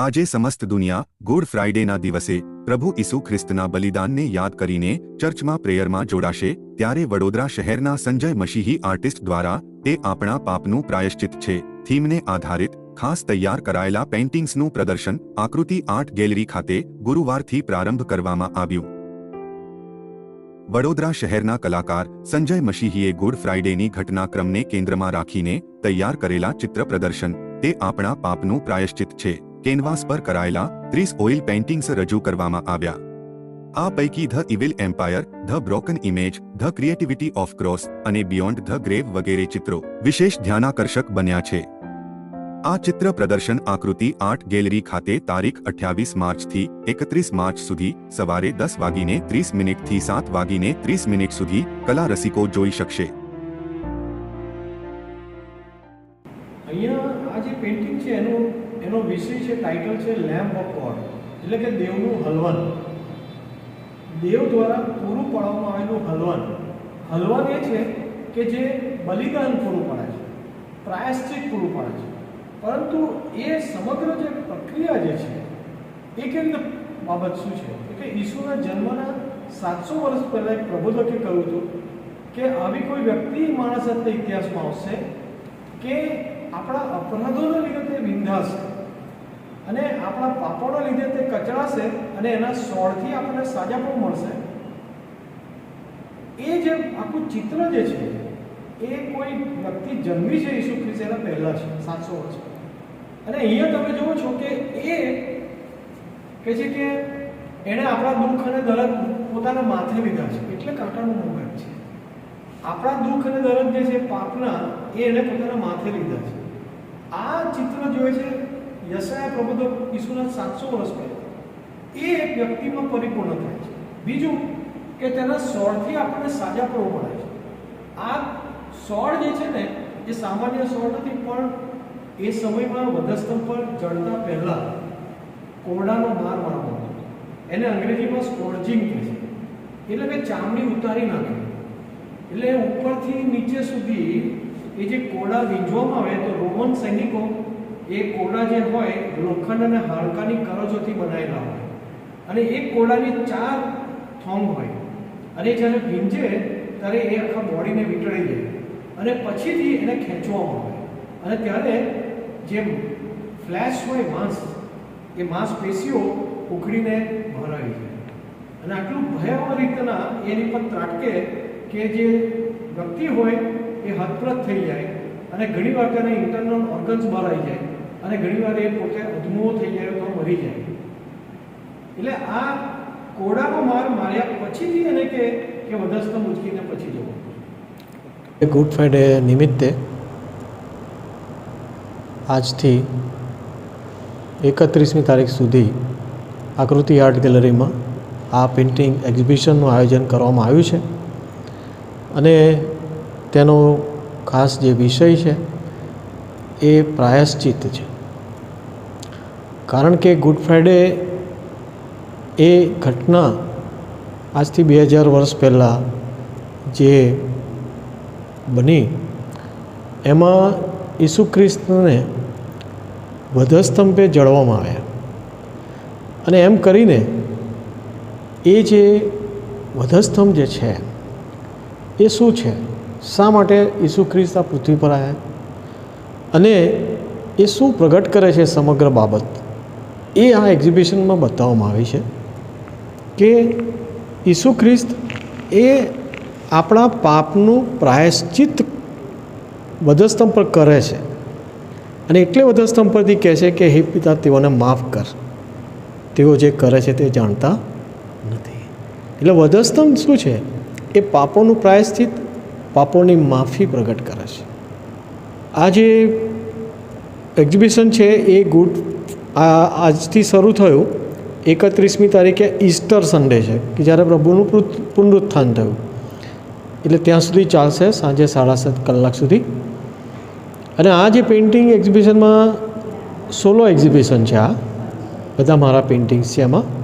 આજે સમસ્ત દુનિયા ગુડ ફ્રાઇડેના દિવસે પ્રભુ ઈસુ ખ્રિસ્તના બલિદાનને યાદ કરીને ચર્ચમાં પ્રેયરમાં જોડાશે, ત્યારે વડોદરા શહેરના સંજય મશીહી આર્ટિસ્ટ દ્વારા તે આપણા પાપનું પ્રાયશ્ચિત છે. થીમને આધારિત ખાસ તૈયાર કરાયેલા પેઇન્ટિંગ્સનું પ્રદર્શન આકૃતિ આર્ટ ગેલેરી ખાતે ગુરુવારથી પ્રારંભ કરવામાં આવ્યું. વડોદરા શહેરના કલાકાર સંજય મશીહીએ ગુડ ફ્રાઇડેની ઘટનાક્રમને કેન્દ્રમાં રાખીને તૈયાર કરેલા ચિત્ર પ્રદર્શન, તે આપણા પાપનું પ્રાયશ્ચિત છે. કેનવાસ પર કરાયેલા ત્રીસ ઓઇલ પેઇન્ટિંગ્સ રજૂ કરવામાં આવ્યા. આ પૈકી the evil empire, the broken image, the creativity of cross અને બિયોન્ડ ધ ગ્રેવ વગેરે ચિત્રો વિશેષ ધ્યાનાકર્ષક બન્યા છે. આ ચિત્ર પ્રદર્શન આકૃતિ આર્ટ ગેલેરી ખાતે તારીખ અઠ્યાવીસ માર્ચથી એકત્રીસ માર્ચ સુધી સવારે દસ વાગીને ત્રીસ મિનિટથી સાત વાગીને ત્રીસ મિનિટ સુધી કલા રસિકો જોઈ શકશે. અહીંયા આ જે પેઇન્ટિંગ છે, એનો એનો વિષય છે ટાઇટલ છે લેમ્પ ઓફ ગોડ એટલે કે દેવનું હલવન. દેવ દ્વારા પૂરું પાડવામાં આવેલું હલવન. હલવન એ છે કે જે બલિદાન પૂરું પાડે છે, પ્રાયશ્ચિત પૂરું પાડે છે. પરંતુ એ સમગ્ર જે પ્રક્રિયા જે છે, એ કેવી બાબત શું છે? કે ઈસુના જન્મના સાતસો વર્ષ પહેલાં એક પ્રબોધકે કહ્યું હતું કે આવી કોઈ વ્યક્તિ માણસ ઇતિહાસમાં આવશે કે આપણા અપરાધોના લીધે તે વિંધાશે અને આપણા પાપોના લીધે તે કચડાશે અને એના સોળથી આપણને સાજા પણ મળશે. એ જે આખું ચિત્ર જે છે, એ કોઈ વ્યક્તિ જન્મી છે ઈસુ ખ્રિસ્ત એના પહેલાં છે સાતસો વર્ષ અને અહીંયા તમે જુઓ છો કે એ કે છે કે એણે આપણા દુઃખ અને દરદ પોતાના માથે લીધા છે, એટલે કાંટાનું મોમેન્ટ છે. આપણા દુઃખ અને દરદ જે છે, પાપના, એ એને પોતાના માથે લીધા છે. આ ચિત્ર જોઈએ છે યશાયા પ્રબોધક ઈસુના સાતસો વર્ષ પહેલા. એ એક વ્યક્તિમાં પરિપૂર્ણ થાય છે. બીજું કે તેના સોળથી આપણને સાજા પડવું પડે છે. આ સોળ જે છે ને, એ સામાન્ય સોળ નથી, પણ એ સમયમાં વધસ્તંભ પર ચડતા પહેલા કોરડાનો માર મારવો હતો એને અંગ્રેજીમાં સ્કોર્જિંગ કહે છે. એટલે કે ચામડી ઉતારી નાખે એટલે ઉપરથી નીચે સુધી એ જે કોડા વીંજવામાં આવે તો રોમન સૈનિકો એ કોડા જે હોય, લોખંડ અને હાડકાની કરજોથી બનાવેલા હોય. અને એ કોડાની ચાર થોંગ હોય. અને જ્યારે ભીંજે, ત્યારે એ આખા બોડીને વીંટળી જાય અને પછીથી એને ખેંચવામાં આવે. અને ત્યારે જે ફ્લેશ હોય માંસ, એ માંસપેશીઓ ઉખડીને ભરાવી જાય. અને આટલું ભયાવહ રીતના એની પર ત્રાટકે કે જે વ્યક્તિ હોય એ હતપ્રત થઈ જાય. અને ઘણીવાર તેને ઇન્ટરનલ ઓર્ગન્સ બહાર જાય. અને ઘણીવાર એ પોતે અધમુઓ થઈ જાય તો મરી જાય. એટલે આ કોડાનો માર માર્યા પછી એને કે કે વધસ્તંભ ઉચકીને પછી જવો. ગુડ ફ્રાઇડે નિમિત્તે આજથી એકત્રીસમી તારીખ સુધી આકૃતિ આર્ટ ગેલેરીમાં આ પેઇન્ટિંગ એક્ઝિબિશનનું આયોજન કરવામાં આવ્યું છે. અને તેનો ખાસ જે વિષય છે, એ પ્રાયશ્ચિત છે. કારણ કે ગુડ ફ્રાઇડે એ ઘટના આજથી બે હજાર વર્ષ પહેલાં જે બની, એમાં ઈસુ ખ્રિસ્તને વધસ્તંભે જળવામાં આવ્યા. અને એમ કરીને એ જે વધસ્તંભ જે છે, એ શું છે? શા માટે ઈસુ ખ્રિસ્ત આ પૃથ્વી પર આવ્યા અને એ શું પ્રગટ કરે છે સમગ્ર બાબત? એ આ એક્ઝિબિશનમાં બતાવવામાં આવી છે કે ઈસુ ખ્રિસ્ત એ આપણા પાપનું પ્રાયશ્ચિત વધસ્તંભ પર કરે છે. અને એટલે વધસ્તંભ પરથી કહે છે કે, હે પિતા, તેઓને માફ કર. તેઓ જે કરે છે તે જાણતા નથી. એટલે વધસ્તંભ શું છે? એ પાપોનું પ્રાયશ્ચિત પાપોની માફી પ્રગટ કરે છે. આ જે એક્ઝિબિશન છે એ ગુડ આજથી શરૂ થયું એકત્રીસમી તારીખે ઈસ્ટર સન્ડે છે, કે જ્યારે પ્રભુનું પુનરુત્થાન થયું. એટલે ત્યાં સુધી ચાલશે સાંજે સાડા સાત કલાક સુધી. અને આ જે પેઇન્ટિંગ એક્ઝિબિશનમાં સોલો એક્ઝિબિશન છે આ, બધા મારા પેઇન્ટિંગ્સ છે એમાં.